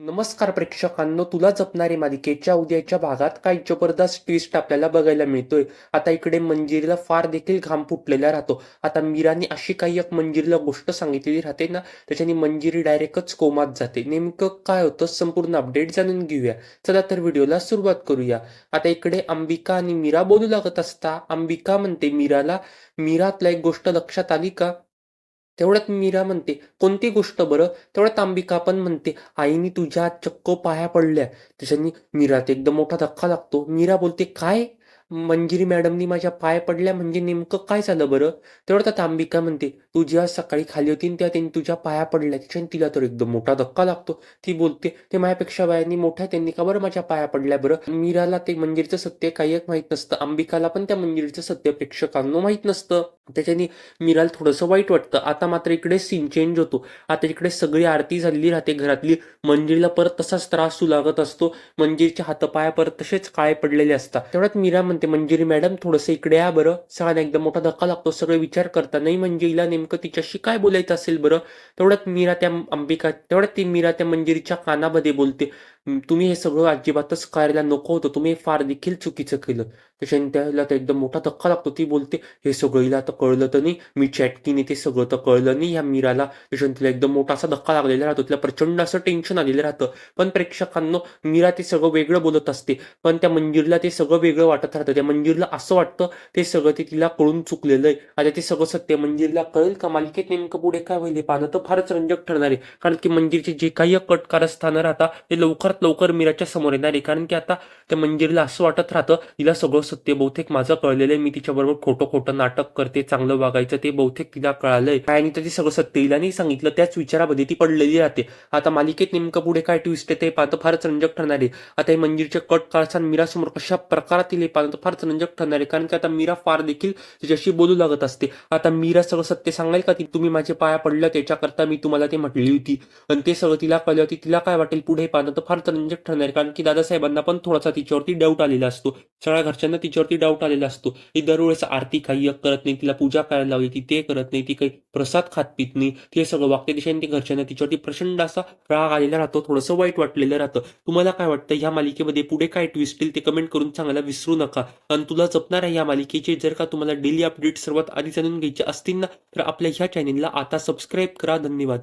नमस्कार प्रेक्षकांनो तुला जपणारी मालिकेच्या उद्याच्या भागात काही जबरदस्त ट्विस्ट आपल्याला बघायला मिळतोय. आता इकडे मंजिरीला फार देखील घाम फुटलेला राहतो. आता मीराने अशी काही एक मंजिरीला गोष्ट सांगितलेली राहते ना त्याच्याने मंजिरी डायरेक्टच कोमात जाते. नेमकं काय होतं संपूर्ण अपडेट जाणून घेऊया. चला तर व्हिडिओला सुरुवात करूया. आता इकडे अंबिका आणि मीरा बोलू लागत असता अंबिका म्हणते मीराला मीरातला एक गोष्ट लक्षात आली का? तेवढ्यात मीरा म्हणते कोणती गोष्ट बरं? तेवढ्यात अंबिका पण म्हणते आईने तुझ्या चक्क पाया पडल्या. त्याच्यानी मीरात एकदम मोठा धक्का लागतो. मीरा बोलते काय? मंजिरी मॅडमनी माझ्या पाय पडल्या म्हणजे नेमकं काय झालं बरं? तेवढं तर अंबिका म्हणते तू जेव्हा सकाळी खाली होती त्या त्यांनी तुझ्या पाया पडल्या त्याच्याने तिला तर एकदम मोठा धक्का लागतो. ती बोलते ते माझ्यापेक्षा बायांनी मोठ्या त्यांनी का बरं माझ्या पाया पडल्या बरं? मीराला ते मंजिरीचं सत्य काही एक माहीत नसतं अंबिकाला पण त्या मंजिरीचं सत्य प्रेक्षकांना माहीत नसतं. त्याच्यानी मीराला थोडंसं वाईट वाटतं. आता मात्र इकडे सीन चेंज होतो. आता इकडे सगळी आरती झालेली राहते घरातली. मंजिरीला परत तसाच त्रास सुलागत असतो. मंजिरीचे हातपाय परत तसेच काळे पडलेले असतात. तेवढ्यात मीरा म्हणते मंजिरी मॅडम थोडंसं इकडे या बरं. सगळ्यांना एकदम मोठा धक्का लागतो. सगळे विचार करता नाही म्हणजे हिला नेमकं तिच्याशी काय बोलायचं असेल बरं? तेवढ्यात मीरा त्या अंबिका तेवढ्यात ती मीरा त्या मंजिरीच्या कानामध्ये बोलते. तुम्ही हे सगळं अजिबातच करायला नको होतं. तुम्ही हे फार देखील चुकीचं केलं. त्याच्याने त्याला तर एकदम मोठा धक्का लागतो. ती बोलते हे सगळं हिला तर कळलं तर नाही. मी चॅटकीने ते सगळं तर कळलं नाही ह्या मीराला. त्याच्याने तिला एकदम मोठा असा धक्का लागलेला राहतो. तिला प्रचंड असं टेन्शन आलेलं राहतं. पण प्रेक्षकांनो मीरा ते सगळं वेगळं बोलत असते. पण त्या मंजिरला ते सगळं वेगळं वाटत राहतं. त्या मंजिरला असं वाटतं ते सगळं ते तिला कळून चुकलेलं आहे. आता ते सगळं सत्य मंजिरला कळेल का? मालिकेत नेमकं पुढे काय होईल पाहणं तर फारच रंजक ठरणार आहे. कारण की मंजिरचे जे काही कट कारस्थानं राहतात ते लवकर लवकरात लवकर मीराच्या समोर येणार. आहे कारण की आता त्या मंजिरीला असं वाटत राहतं तिला सगळं सत्य बहुतेक माझं कळलेलं आहे मी तिच्याबरोबर खोटं खोटं नाटक करते चांगलं वागायचं ते बहुतेक तिला कळालंय. काय आणि तर ते सगळं सत्य तिला नाही सांगितलं त्याच विचारामध्ये ती पडलेली राहते. आता मालिकेत नेमकं पुढे काय ट्विस्ट आहे ते पाहतं फारच रंजक ठरणार आहे. आता हे मंजिरच्या कट कारस्थान मीरासमोर कशा प्रकारातील येईल पाहतं फारच रंजक ठरणार आहे. कारण की आता मीरा फार देखील तिच्याशी बोलू लागत असते. आता मीरा सगळं सत्य सांगाल का? ती तुम्ही माझे पाया पडलं त्याच्याकरता मी तुम्हाला ते म्हटली होती. आणि ते सगळं तिला कळलं होती. तिला काय वाटेल पुढे पाहणं तर फार रंजक ठरणार कारण की दादासाहेबांना पण थोडासा तिच्यावरती डाऊट आलेला असतो. सगळ्या घरच्यांना तिच्यावरती डाऊट आलेला असतो. ती दरवेळेस आरती काही करत नाही. तिला पूजा करायला लावली ती ते करत नाही. ती काही प्रसाद खात पित नाही. ते सगळं वागते दिशेने ते घरच्यांना तिच्यावरती प्रचंड असा राग आलेला राहतो. थोडंसं वाईट वाटलेलं राहतं. तुम्हाला काय वाटतं? ह्या मालिकेमध्ये पुढे काय ट्विस्ट येईल ते कमेंट करून सांगायला विसरू नका. आणि तुला जपणार आहे या मालिकेचे जर का तुम्हाला डेली अपडेट सर्वात आधी जाणून घ्यायचे असतील ना तर आपल्या ह्या चॅनेलला आता सबस्क्राईब करा. धन्यवाद.